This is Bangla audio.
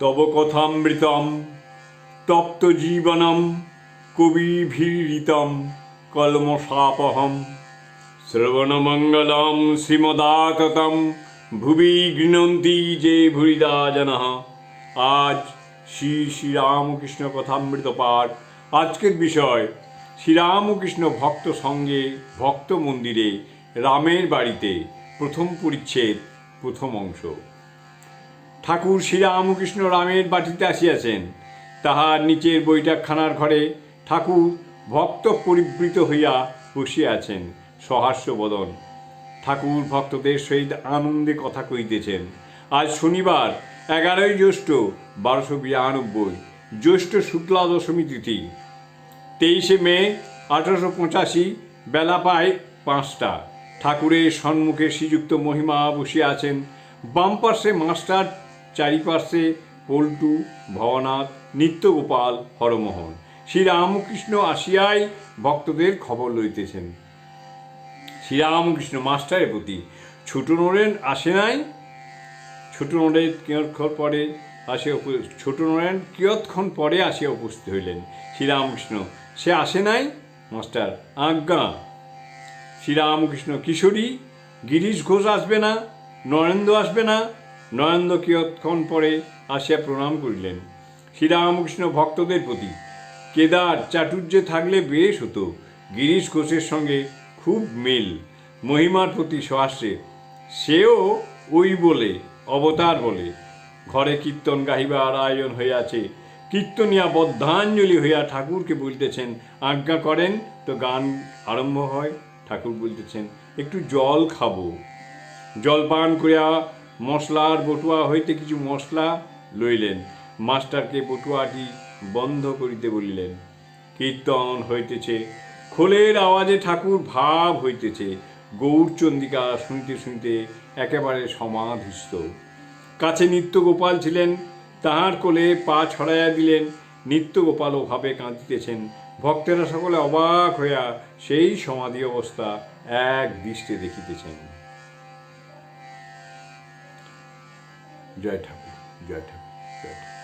তব কথামৃতম, তপ্ত জীবনম, কবিভীরিতম কলমশাপহম শ্রবণমঙ্গলম শ্রীমদাততম, ভুবি গৃণন্তি যে ভুরিদা জনঃ আজ শ্রী শ্রীরামকৃষ্ণ কথামৃত পাঠ। আজকের বিষয়, শ্রীরামকৃষ্ণ ভক্ত সঙ্গে ভক্ত মন্দিরে রামের বাড়িতে প্রথম পরিচ্ছেদ, প্রথম অংশ। ঠাকুর শ্রীরামকৃষ্ণ রামের বাটিতে আসিয়াছেন। তাহার নিচের বৈঠকখানার ঘরে ঠাকুর ভক্ত পরিবৃত হইয়া বসিয়া আছেন। সহাস্য বদন। ঠাকুর ভক্তদের সহিত আনন্দে কথা কইতেছেন আজ শনিবার, এগারোই জ্যৈষ্ঠ, বারোশো বিরানব্বই, জ্যৈষ্ঠ শুক্লা দশমী তিথি। তেইশে মে, আঠারোশো পঁচাশি, বেলা পায় পাঁচটা। ঠাকুরের সম্মুখে শ্রীযুক্ত মহিমা বসিয়া আছেন। বাম পার্শ্বে মাস্টার চারিপার্শ্বে পল্টু, ভবনাথ, নিত্যগোপাল, হরমোহন। শ্রীরামকৃষ্ণ আসিয়াই ভক্তদের খবর লইতেছেন। শ্রীরামকৃষ্ণ মাস্টারের প্রতি, ছোট নরেন আসে নাই? ছোট নরেন কিয়ৎক্ষণ পরে আসিয়া ছোট নরেন কিয়ৎক্ষণ পরে আসিয়া উপস্থিত হইলেন। শ্রীরামকৃষ্ণ, সে আসে নাই? মাস্টার, আজ্ঞা। শ্রীরামকৃষ্ণ কিশোরী, গিরিশ ঘোষ আসবে না, নরেন্দ্র আসবে না নরেন্দ্র কিয়ৎক্ষণ পরে আসিয়া প্রণাম করিলেন। শ্রীরামকৃষ্ণ ভক্তদের প্রতি কেদার চাটুর্যে থাকলে বেশ হতো, গিরিশ ঘোষের সঙ্গে খুব মিল, মহিমার প্রতি সহাস্যে সেও ওই বলে, অবতার বলে, ঘরে কীর্তন গাহিবার আয়োজন হইয়াছে, কীর্তনিয়া বদ্ধাঞ্জলি হইয়া ঠাকুরকে বলিতেছেন, আজ্ঞা করেন তো গান আরম্ভ হয়। ঠাকুর বলতেছেন, একটু জল খাব। জল পান করিয়া মশলার বটুয়া হইতে কিছু মশলা লইলেন। মাস্টারকে বটুয়াটি বন্ধ করিতে বলিলেন, কীর্তন হইতেছে, খোলের আওয়াজে ঠাকুর ভাব হইতেছে গৌরচন্দিকা শুনতে শুনতে একেবারে সমাধিস্থ। কাছে নিত্যগোপাল ছিলেন, তাহার কোলে পা ছড়াইয়া দিলেন, নিত্যগোপালও ভাবে কাঁদিতেছেন। ভক্তেরা সকলে অবাক হইয়া সেই সমাধি অবস্থা এক দৃষ্টে দেখিতেছেন। জয় ঠাকুর জয় ঠাকুর জয় ঠাকুর।